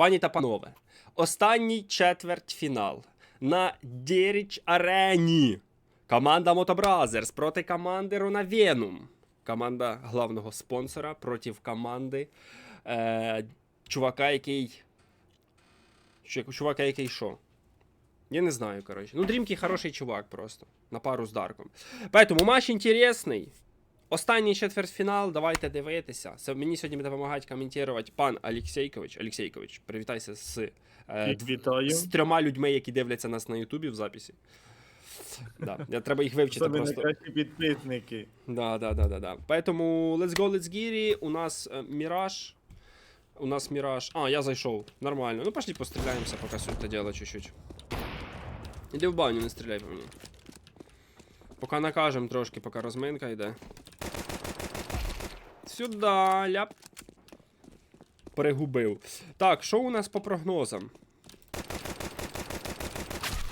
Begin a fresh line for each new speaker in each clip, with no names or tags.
Пані та панове, останній четвертьфінал на Дєріч Арені. Команда Мотобразерс проти команди Ронавенум. Команда главного спонсора проти команди е, чувака, який. Чувака, який що? Я не знаю, коротше. Ну, Дрімкі хороший чувак просто. На пару з Дарком. Поэтому матч інтересний. Останній четвертьфінал, давайте дивитися. Це мені сьогодні буде допомагати коментувати пан Алексейкович. Алексейкович, привітайся з, е,
Вітаю.
з трьома людьми, які дивляться нас на Ютубі в записі. Да, я треба їх вивчити
Це
просто.
найкращі підписники.
Да, да, да, да, да. Поэтому let's go, let's it. У нас е, Міраж. У нас Міраж. А, я зайшов. Нормально. Ну пошли постріляємося, поки суть це діло чуть-чуть. Іди в баню, не стріляй по мені. Поки накажем трошки, поки розминка йде. Сюда, ляп. Перегубив. Так, що у нас по прогнозам?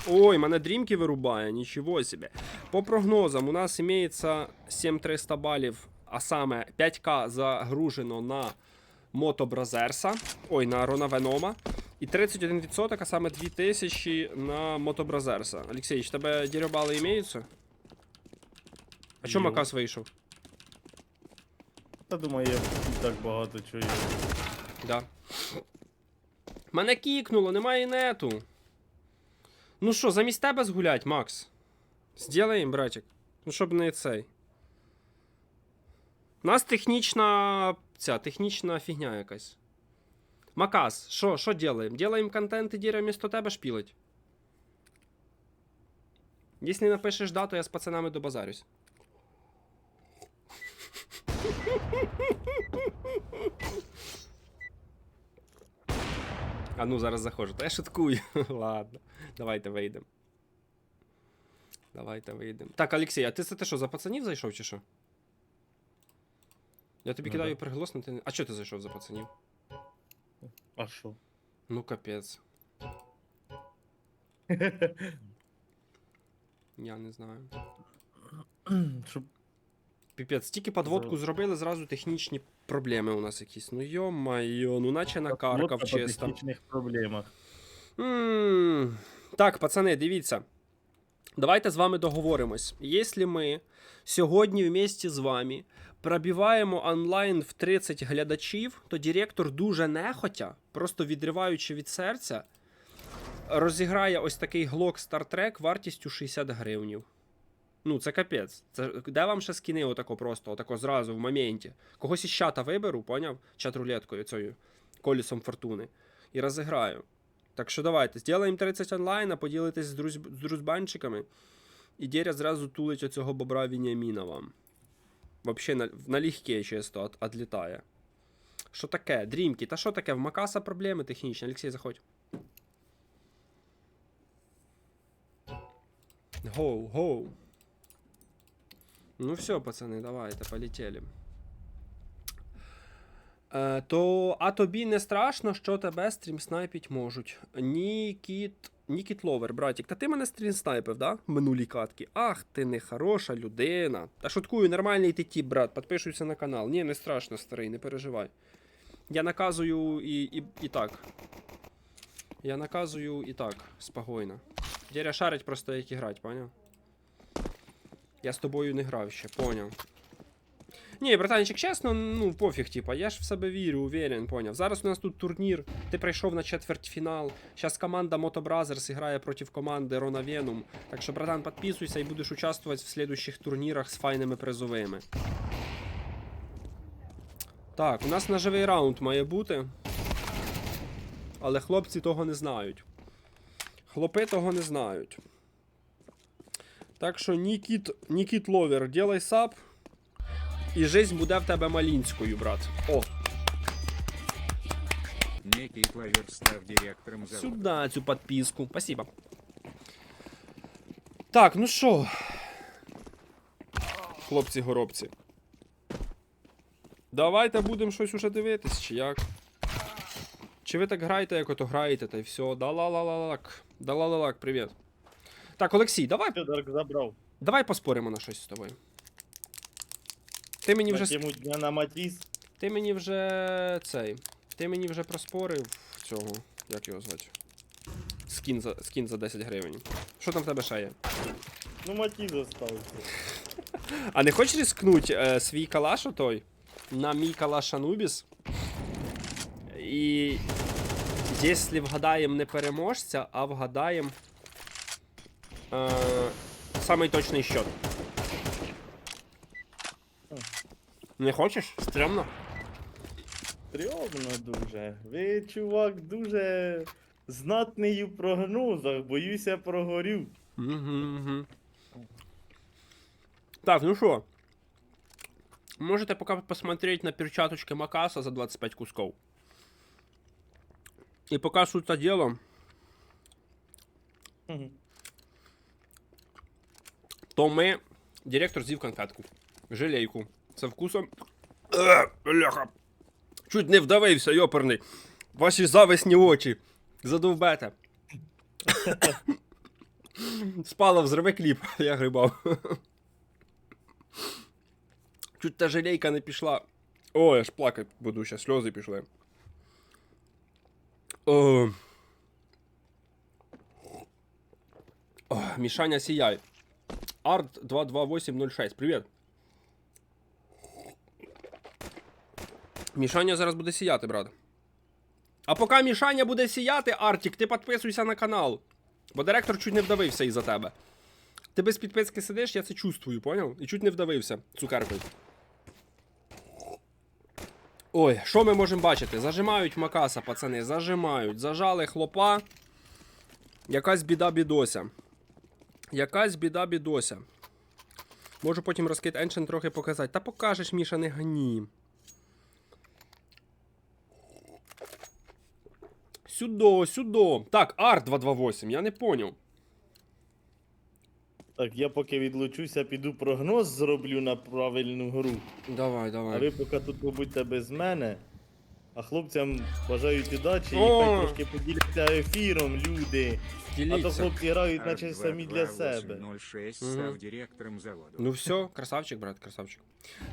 Ой, мене дрімки вирубає, нічого себе. По прогнозам, у нас имеется 7300 балів, а саме 5к загружено на Мото Бразерса, ой, на Рона Венома. І 31%, а саме 2000 на Мото Бразерса. Олексій, в тебе дірюбали імеються? А чому Макас вийшов?
Та думаю, я і так багато чую.
Да. Мене кікнуло, немає нету. Ну що, замість тебе згулять, Макс? Сделаємо, братик. Ну, щоб не цей. У нас технічна. ця технічна фігня якась. Макас, що, що делаємо? Делаємо контент і діря вмісто тебе шпілить. Якщо не напишеш дату, я з пацанами добазарюсь. А ну зараз заходжу. Та я шуткую. Ладно. Давайте вийдемо. Давайте вийдемо. Так, Олексій, а ти це ти що, за пацанів зайшов чи що? Я тобі
Ну
кидаю
да.
приголосно, ти не. А чого ти зайшов за пацанів?
А що?
Ну капець. Я не знаю.
Щоб
Піпець, стільки подводку зробили, зразу технічні проблеми у нас якісь. Ну йо-майо, ну наче
лодка по
чисто.
технічних проблемах.
Так, пацани, дивіться. Давайте з вами договоримось. Якщо ми сьогодні вместе з вами пробиваємо онлайн в 30 глядачів, то директор дуже нехотя, просто відриваючи від серця, розіграє ось такий глок Star Trek вартістю 60 гривнів. Ну, це капець. Це, де вам ще скини отако просто, отако зразу в моменті. Когось із чата виберу, поняв? Чат-рулеткою цією колісом фортуни. І розіграю. Так що давайте, зробимо 30 онлайн, а поділитесь з, друзь... з друзбанчиками. І Деря зразу тулить оцього бобра Вініаміна вам. Вообще на, налегке чисто от, отлітає. Що таке? Дрімки, та що таке? В Макаса проблеми технічні. Олексій, заходь. Гоу, гоу. Ну все, пацани, давайте, полетели. Е, то, а тобі не страшно, що тебе стрімснайпіть можуть. Нікіт. Нікіт Ловер, братік, та ти мене стрімснайпив, да? В минулій катки. Ах, ти не хороша людина. Та шуткую, нормальний ти тіп, брат. Підпишуйся на канал. Ні, не страшно, старий, не переживай. Я наказую і, і, і так. Я наказую і так, спокійно. Деря шарить просто, як іграть, поняв? Я з тобою не грав ще, поняв. Ні, братанчик, чесно, ну пофіг, типа, я ж в себе вірю, уверен, поняв. Зараз у нас тут турнір, ти прийшов на четвертьфінал. Зараз команда Moto Brothers грає проти команди Рона Венум. Так що, братан, підписуйся і будеш участвувати в слідуючих турнірах з файними призовими. Так, у нас ножовий раунд має бути. Але хлопці того не знають. Хлопи того не знають. Так що, Нікіт, Нікіт Ловер, ділай сап. І жизнь буде в тебе малінською, брат. О,
Некий плавер став директором завода.
сюди цю підписку. Спасибо. Так, ну що. Хлопці-горобці. Давайте будемо щось уже дивитись, чи як. Чи ви так граєте, як ото граєте, та й все. Да-ла-ла-ла-лак. Да-ла-ла-лак, привіт. Так, Олексій, давай,
Що Дарк забрав?
давай поспоримо на щось з тобою. Ти мені вже
тему дня на Матіс.
Ти мені вже цей. Ти мені вже проспорив цього. Як його звати? Скін за, скін за 10 гривень. Що там в тебе ще є?
Ну, Матіз остався.
А не хочеш рискнуть е, свій калаш отой на мій калаш Анубіс? І якщо вгадаємо не переможця, а вгадаємо е, самий точний счет. Не хочеш? Стрьомно?
Стрьомно дуже. Ви, чувак, дуже знатний у прогнозах. Боюся, прогорю.
Угу, угу. Так, ну що? Можете пока посмотреть на перчаточки Макаса за 25 кусков. И пока суть за делом,
Мгм.
То ми. Директор з'їв конфетку. Желейку. Це вкусом. Бляха. Чуть не вдавився, йоперний. Ваші зависні очі. Задовбете. Спала взриве кліп, я грибав. Чуть та желейка не пішла. О, я ж плакати буду, ще сльози пішли. О. О, Мішаня сіяй. Арт 22806. Привіт. Мішаня зараз буде сіяти, брат. А поки Мішаня буде сіяти, Артік, ти підписуйся на канал. Бо директор чуть не вдавився із-за тебе. Ти без підписки сидиш, я це чувствую, поняв? І чуть не вдавився цукеркою. Ой, що ми можемо бачити? Зажимають Макаса, пацани, зажимають. Зажали хлопа. Якась біда бідося. Якась біда бідося. Можу потім розкид Ancient трохи показати. Та покажеш, Міша, не гані. Сюдо, сюдо. Так, Арт 228, я не поняв.
Так, я поки відлучуся, піду прогноз зроблю на правильну гру.
Давай,
А
давай.
ви поки тут побудьте без мене. А хлопцям бажають удачі і
О!
хай трошки поділяться ефіром, люди. А то хлопці грають, наче самі для себе.
06
Мгм.
став директором заводу.
Ну все, красавчик, брат, красавчик.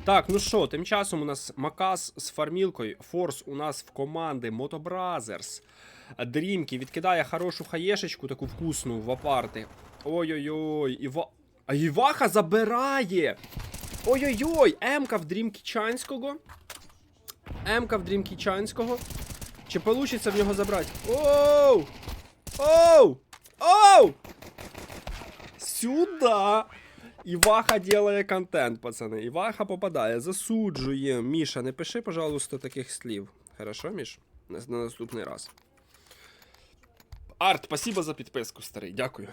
Так, ну що, тим часом у нас Макас з фармілкою. Форс у нас в команди Мотобразерс. Дрімки відкидає хорошу хаєшечку, таку вкусну в апарти. Ой-ой-ой, Іва... А Іваха забирає! Ой-ой-ой! Емка в Дрімкічанського. Емка в Дрімкічанського. Чи получиться в нього забрати? Оу! Оу! Оу! Сюда! Іваха делає контент, пацани. Іваха попадає, засуджує. Міша, не пиши, пожалуйста, таких слів. Хорошо, Міш? На, на наступний раз. Арт, спасибо за підписку, старий. Дякую.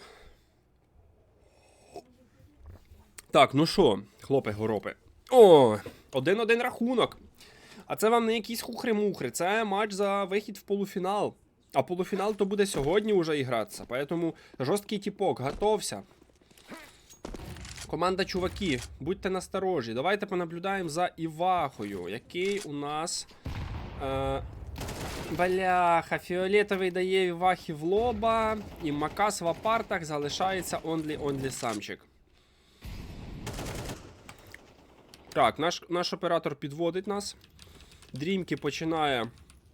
Так, ну що, хлопи-горопи. О, один-один рахунок. А це вам не якісь хухри-мухри, це матч за вихід в полуфінал. А полуфінал то буде сьогодні уже ігратися. Поэтому жорсткий тіпок, готовся. Команда чуваки, будьте насторожі. Давайте понаблюдаємо за Івахою, який у нас. Е, Бляха, фіолетовий дає Івахі в лоба, і Макас в апартах залишається онлі-онлі самчик. Так, наш, наш оператор підводить нас. Дрімки починає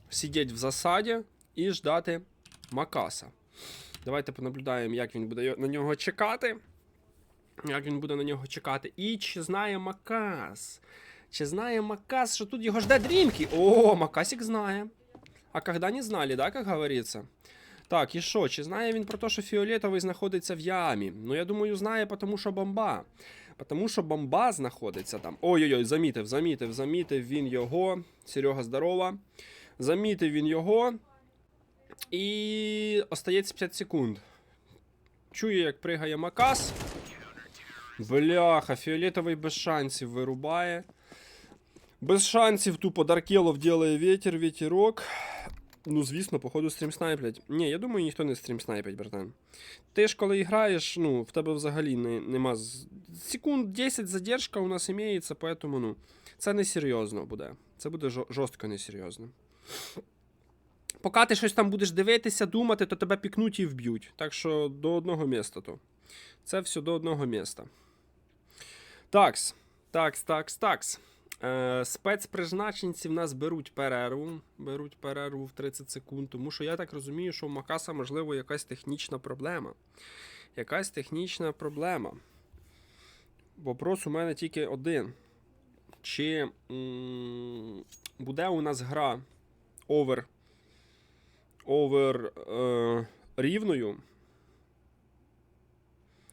сидіти в засаді і ждати Макаса. Давайте понаблюдаємо, як він буде на нього чекати. Як він буде на нього чекати. І чи знає Макас? Чи знає Макас, що тут його жде дрімки? О, Макасик знає. А когда не знали, да, как говорится? Так, і що? Чи знає він про те, що фіолетовий знаходиться в ямі? Ну, я думаю, знає, тому що бомба. Тому що бомба знаходиться там. Ой-ой-ой, замітив, замітив, замітив він його. Серега, здорова. Замітив він його. І остається 5 секунд. Чує, як пригає Макас. Бляха, фіолетовий без шансів вирубає. Без шансів тупо Даркелов делає ветер, ветерок. Ну, звісно, походу стрім снайплять. Ні, я думаю, ніхто не стрім снайпить, братан. Ти ж коли граєш, ну, в тебе взагалі не, нема. Секунд 10 задержка у нас імеється, поэтому, ну, це не серйозно буде. Це буде жорстко несерйозно. Поки ти щось там будеш дивитися, думати, то тебе пікнуть і вб'ють. Так що до одного міста то. Це все до одного міста. Такс, такс, такс, такс. Е, спецпризначенці в нас беруть перерву. Беруть перерву в 30 секунд, тому що я так розумію, що у Макаса, можливо, якась технічна проблема. Якась технічна проблема. Вопрос у мене тільки один. Чи м, буде у нас гра овер, овер е, рівною?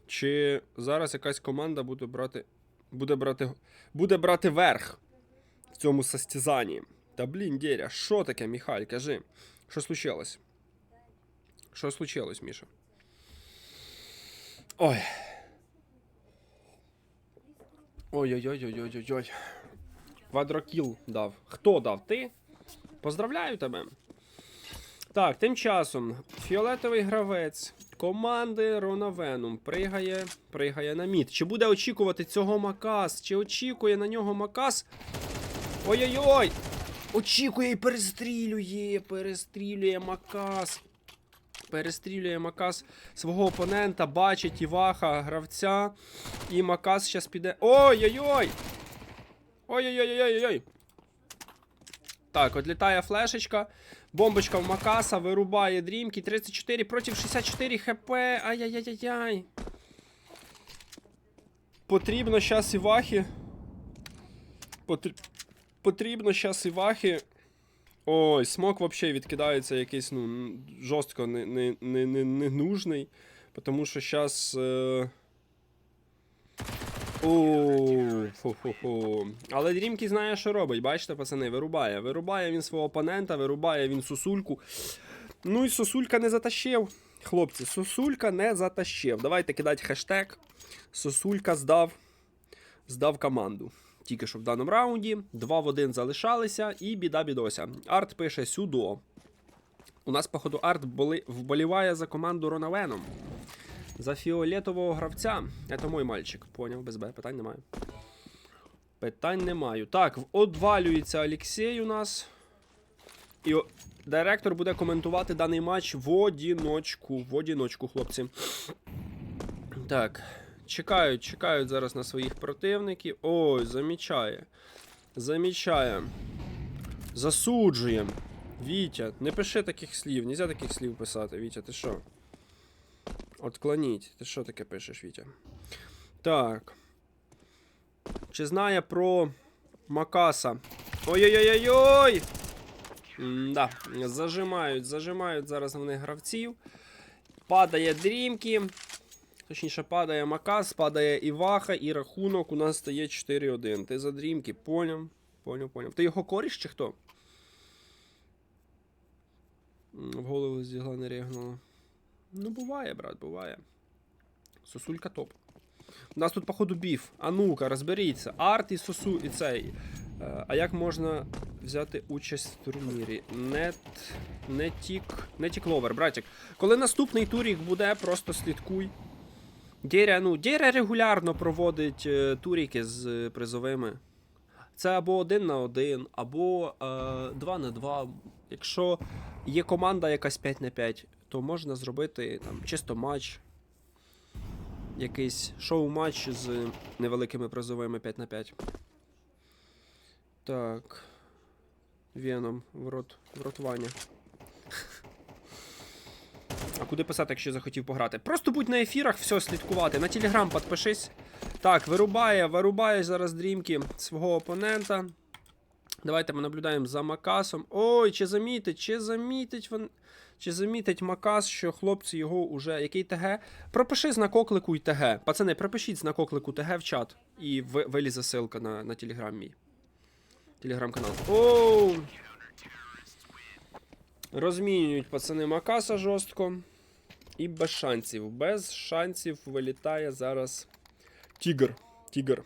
Чи зараз якась команда буде брати, буде брати, буде брати верх в цьому состязанні? Та блін, Дєря, що таке, Міхаль, кажи, що случилось? Що случилось, Міша? Ой. Ой-ой-ой-ой-ой-ой. Квадрокіл дав. Хто дав? Ти? Поздравляю тебе. Так, тим часом фіолетовий гравець команди Рона Веном пригає, пригає на мід. Чи буде очікувати цього Макас? Чи очікує на нього Макас? Ой-ой-ой! Очікує і перестрілює, перестрілює Макас. Перестрілює Макас свого опонента, бачить Іваха, гравця. І Макас зараз піде. Ой-ой-ой! Ой-ой-ой-ой-ой! Так, от літає флешечка. Бомбочка в Макаса, вирубає дрімки. 34 проти 64 хп. Ай-яй-яй-яй. Потрібно зараз Івахи. Потр... Потрібно зараз Івахи. Ой, смок взагалі відкидається якийсь, ну, жорстко не, не, не, не, не нужний. Тому що зараз. Е... Але Дрімкі знає, що робить. Бачите, пацани, вирубає. Вирубає він свого опонента, вирубає він сосульку. Ну і сосулька не затащив. Хлопці, сосулька не затащив. Давайте кидати хештег. Сосулька здав. Здав команду. Тільки що в даному раунді. 2 в 1 залишалися, і біда бідося. Арт пише сюдо. У нас, походу, арт вболіває за команду Ронавеном. За фіолетового гравця. Це мой мальчик. Поняв, без Б, питань немає. Питань не маю. Так, одвалюється Олексій у нас. І директор буде коментувати даний матч в одіночку. В одіночку, хлопці. Так. Чекають, чекають зараз на своїх противників. Ой, замічає. Замічає. Засуджуємо. Вітя, не пиши таких слів, нельзя таких слів писати, Вітя, ти що? Отклоніть. Ти що таке пишеш, Вітя? Так. Чи знає про Макаса? Ой-ой-ой-ой! Да, зажимають, зажимають зараз вони гравців. Падає дрімки. Точніше, падає Макас, падає Іваха, і рахунок у нас стає 4-1. Ти за дрімки, поняв? Поняв, поняв. Ти його коріш чи хто? В голову зігла не рігнуло. Ну, буває, брат, буває. Сосулька топ. У нас тут, походу, біф. А ну-ка, розберіться. Арт і сосу і цей. Е, А як можна взяти участь в турнірі? Нет. Не тік. Не тік ловер, братик. Коли наступний турік буде, просто слідкуй. Дєря, ну, Дєря регулярно проводить е, туріки з е, призовими. Це або один на один, або е, 2 на 2. Якщо є команда якась 5 на 5, то можна зробити там чисто матч. Якийсь шоу-матч з невеликими призовими 5 на 5. Так. Веном в рот, в рот Ваня. А куди писати, якщо захотів пограти? Просто будь на ефірах, все слідкувати. На телеграм підпишись. Так, вирубає, вирубає зараз дрімки свого опонента. Давайте ми наблюдаємо за Макасом. Ой, чи замітить, чи замітить він. Чи замітить Макас, що хлопці його уже. Який ТГ? Пропиши знак оклику і ТГ. Пацани, пропишіть знак оклику ТГ в чат. І вилізе ссылка на, на телеграм мій. Телеграм-канал. Оу! Розмінюють пацани Макаса жорстко. І без шансів. Без шансів вилітає зараз Тігр. Тігр.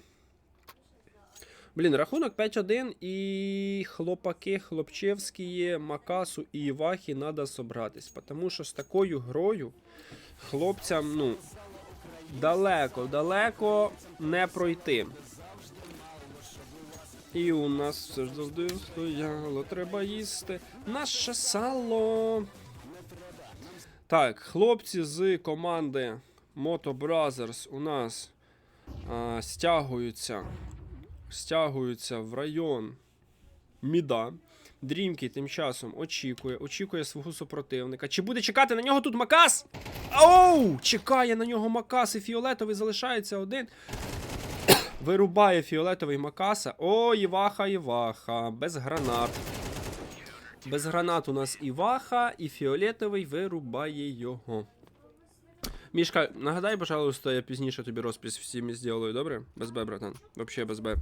Блін, рахунок 5-1 і хлопаки Хлопчевські, Макасу і Івахі треба собратись. Тому що з такою грою хлопцям, ну, далеко, далеко не пройти. І у нас все ж завжди стояло, треба їсти наше сало. Так, хлопці з команди Moto Brothers у нас а, стягуються стягуються в район Міда. Дрімкі тим часом очікує, очікує свого супротивника. Чи буде чекати на нього тут Макас? Оу! Чекає на нього Макас і фіолетовий залишається один. Вирубає фіолетовий Макаса. О, Іваха, Іваха. Без гранат. Без гранат у нас Іваха, і фіолетовий вирубає його. Мішка, нагадай, пожалуйста, я пізніше тобі розпис всім зроблю, добре? Без Б, братан. Вообще без Б.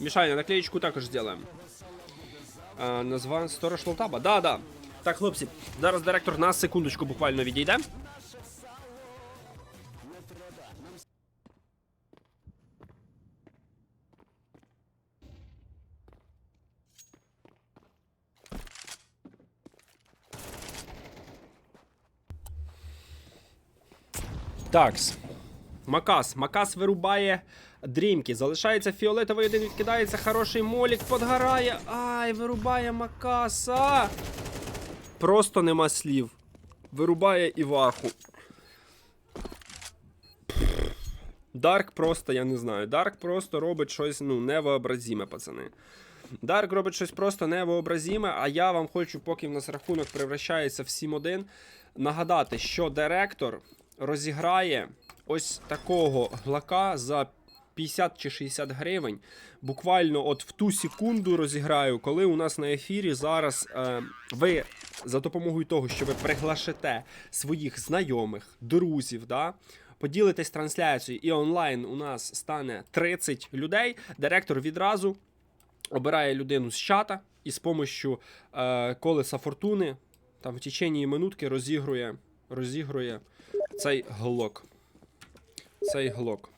Мішаня, наклеечку також зробимо. А, назва Сторож Лолтаба. Да, да. Так, хлопці, зараз директор на секундочку буквально відійде. Такс. Макас. Макас вирубає дрімки. Залишається фіолетовий один, відкидається. Хороший молік подгорає. Ай, вирубає Макаса. Просто нема слів. Вирубає Іваху. Дарк просто, я не знаю. Дарк просто робить щось, ну, невообразіме, пацани. Дарк робить щось просто невообразіме, а я вам хочу, поки в нас рахунок превращається в 7-1, нагадати, що директор розіграє ось такого глака за 50 чи 60 гривень. Буквально от в ту секунду розіграю, коли у нас на ефірі зараз е, ви за допомогою того, що ви приглашите своїх знайомих, друзів, да, поділитесь трансляцією, і онлайн у нас стане 30 людей. Директор відразу обирає людину з чата і з помощью е, колеса фортуни там в течение минутки розігрує, розігрує цей глок. Цей глок.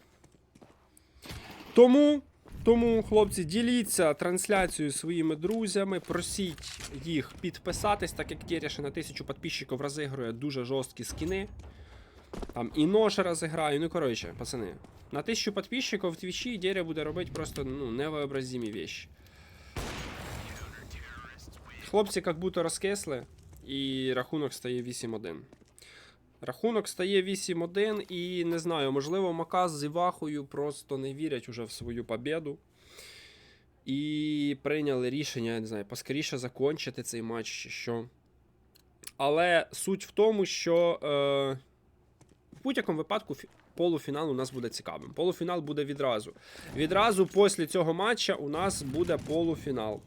Тому, тому, хлопці, діліться трансляцією своїми друзями, просіть їх підписатись, так як Тереша на тисячу підписчиків розігрує дуже жорсткі скіни. Там і нож розіграю, ну коротше, пацани. На тисячу підписчиків в твічі Деря буде робити просто ну, невообразимі вещи. Хлопці як будто розкисли, і рахунок стає 8-1. Рахунок стає 8-1, і не знаю, можливо, Макас з Івахою просто не вірять уже в свою победу. І прийняли рішення, я не знаю, поскоріше закончити цей матч чи що. Але суть в тому, що е, в будь-якому випадку полуфінал у нас буде цікавим. Полуфінал буде відразу. Відразу після цього матча у нас буде полуфінал.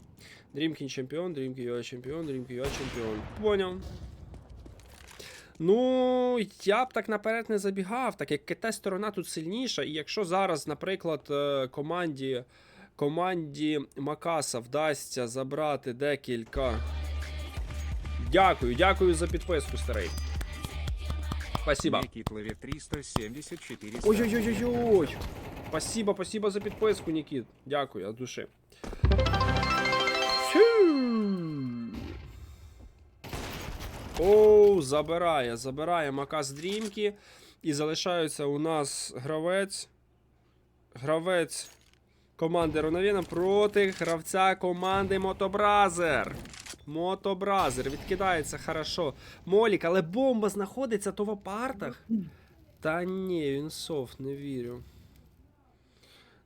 Дрімкін чемпіон, Дрімкін чемпіон, Дрімкін чемпіон. Поняв. Ну, я б так наперед не забігав, так як КТ сторона тут сильніша. І якщо зараз, наприклад, е, команді, команді Макаса вдасться забрати декілька. Дякую, дякую за підписку, старий. Спасибо.
Никит 374
Ой-ой-ой-ой-ой. Спасибо, спасибо за підписку, Нікіт. Дякую, від душі. Фью. Оу, забирає, забирає Макас Дрімки. І залишається у нас гравець. Гравець команди Ронавіна проти гравця команди Мотобразер. Мотобразер. Відкидається хорошо. Молік, але бомба знаходиться то в апартах. Та ні, він сов, не вірю.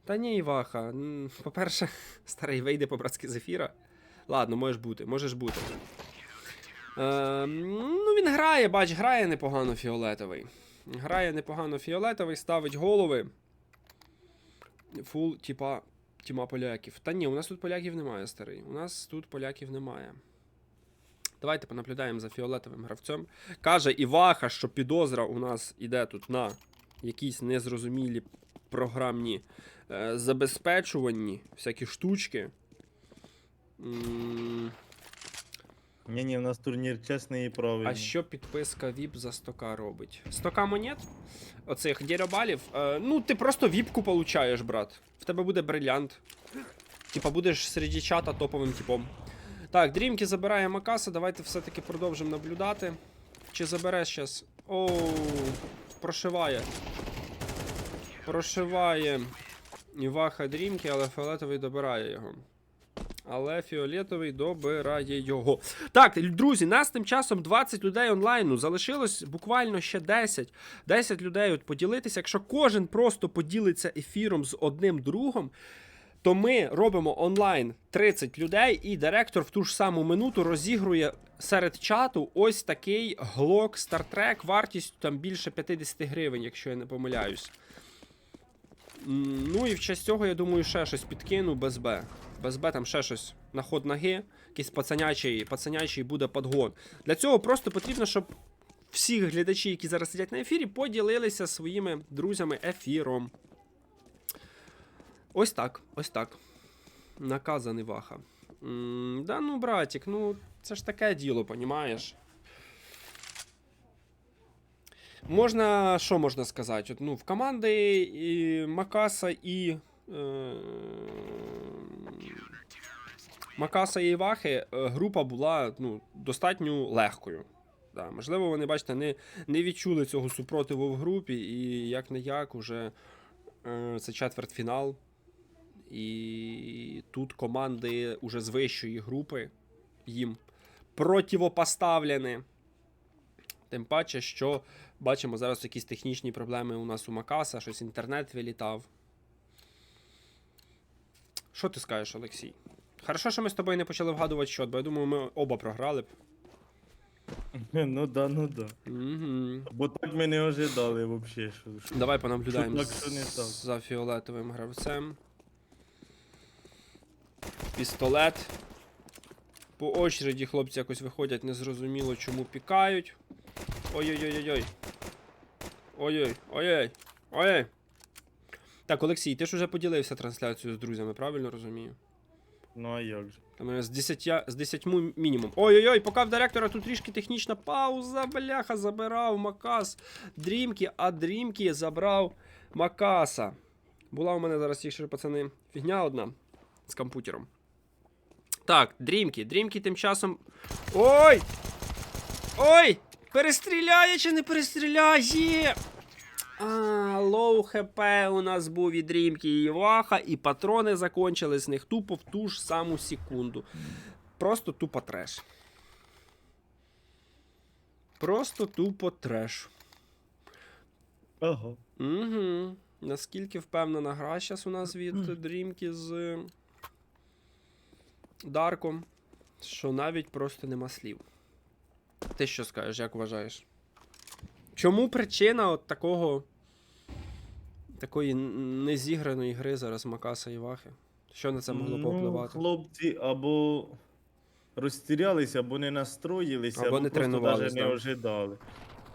Та ні, Іваха. По-перше, старий вийде по-братськи з ефіра. Ладно, можеш бути, можеш бути. Е, ну, він грає, бач, грає непогано фіолетовий. Грає непогано фіолетовий, ставить голови. Фул, типа, тіма поляків. Та ні, у нас тут поляків немає, старий. У нас тут поляків немає. Давайте понаблюдаємо за фіолетовим гравцем. Каже Іваха, що підозра у нас іде тут на якісь незрозумілі програмні е, забезпечуванні, всякі штучки. М,
Ні, ні, в нас турнір чесний і правильний.
А що підписка VIP за 100к робить? 100к монет? Оцих дірабалів? Е, ну, ти просто віпку получаєш, брат. В тебе буде брилянт. Типа будеш серед чата топовим типом. Так, дрімки забирає Макаса. Давайте все-таки продовжимо наблюдати. Чи забере щас? Оу, прошиває. Прошиває Іваха дрімки, але фіолетовий добирає його. Але фіолетовий добирає його. Так, друзі, нас тим часом 20 людей онлайну. Залишилось буквально ще 10. 10 людей от поділитися. Якщо кожен просто поділиться ефіром з одним другом, то ми робимо онлайн 30 людей, і директор в ту ж саму минуту розігрує серед чату ось такий глок Star Trek вартістю там більше 50 гривень, якщо я не помиляюсь. Ну і в честь цього, я думаю, ще щось підкину без Б. Без Б там ще щось на ход ноги, якийсь пацанячий, пацанячий буде подгон. Для цього просто потрібно, щоб всі глядачі, які зараз сидять на ефірі, поділилися своїми друзями ефіром. Ось так, ось так. Наказаний ваха. М, да ну, братик, ну це ж таке діло, понімаєш? Можна, що можна сказати? От, ну, в команди і Макаса і. Е, Макаса і Івахи е, група була ну, достатньо легкою. Да, можливо, вони, бачите, не, не відчули цього супротиву в групі, і як не як, уже е, це четвертьфінал. І тут команди уже з вищої групи їм противопоставлені. Тим паче, що бачимо зараз якісь технічні проблеми у нас у Макаса, щось інтернет вилітав. Що ти скажеш, Олексій? Хорошо, що ми з тобою не почали вгадувати счет, бо я думаю, ми оба програли б.
Ну да, ну да.
Угу.
Бо так ми не ожидали взагалі. Що, що...
Давай понаблюдаємо
Що так, що не так.
за фіолетовим гравцем. Пістолет. По очереді хлопці якось виходять, незрозуміло, чому пікають. Ой-ой-ой-ой-ой. Ой-ой, ой-ой, ой-ой. Так, Олексій, ти ж уже поділився трансляцією з друзями, правильно розумію?
Ну а як же?
Там е, з 10, з 10 мінімум. Ой-ой-ой, поки в директора тут трішки технічна пауза, бляха, забирав Макас Дрімки, а Дрімки забрав Макаса. Була у мене зараз, якщо пацани, фігня одна з комп'ютером. Так, Дрімки. Дрімки тим часом. Ой! Ой! Перестріляє чи не перестріляє? А, лоу хп у нас був і дрімки, і Іваха, і патрони закончили з них тупо в ту ж саму секунду. Просто тупо треш. Просто тупо треш.
Ага.
Угу. Наскільки впевнена гра зараз у нас від дрімки з Дарком, що навіть просто нема слів. Ти що скажеш, як вважаєш? Чому причина от такого. Такої незіграної гри зараз Макаса і Вахи? Що на це могло
ну,
повпливати?
Хлопці або розтірялися, або не настроїлися,
Або
або,
не
просто навіть не ожидали.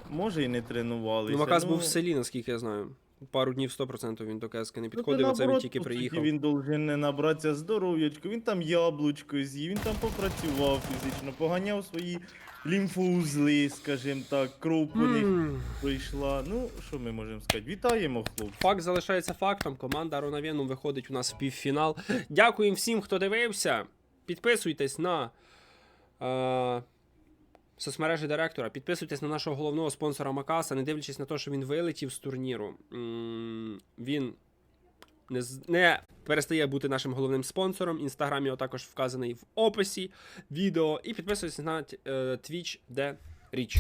Може і не тренувалися.
Ну, Макас був в селі, наскільки я знаю. Пару днів 100% він до КСК не
Ну,
підходив, оце він тільки приїхав.
Він должен не набратися здоров'ячко, він там яблучко з'їв, він там попрацював фізично, поганяв свої лімфоузли, скажімо так, кров по них
М.
пройшла. Ну, що ми можемо сказати? Вітаємо, хлопці.
Факт залишається фактом. Команда Ронавену виходить у нас в півфінал. Дякуємо всім, хто дивився. Підписуйтесь на е, соцмережі директора, підписуйтесь на нашого головного спонсора Макаса, не дивлячись на те, що він вилетів з турніру. Він не, не перестає бути нашим головним спонсором. Інстаграм його також вказаний в описі відео. І підписуйтесь на е, Twitch, де річ.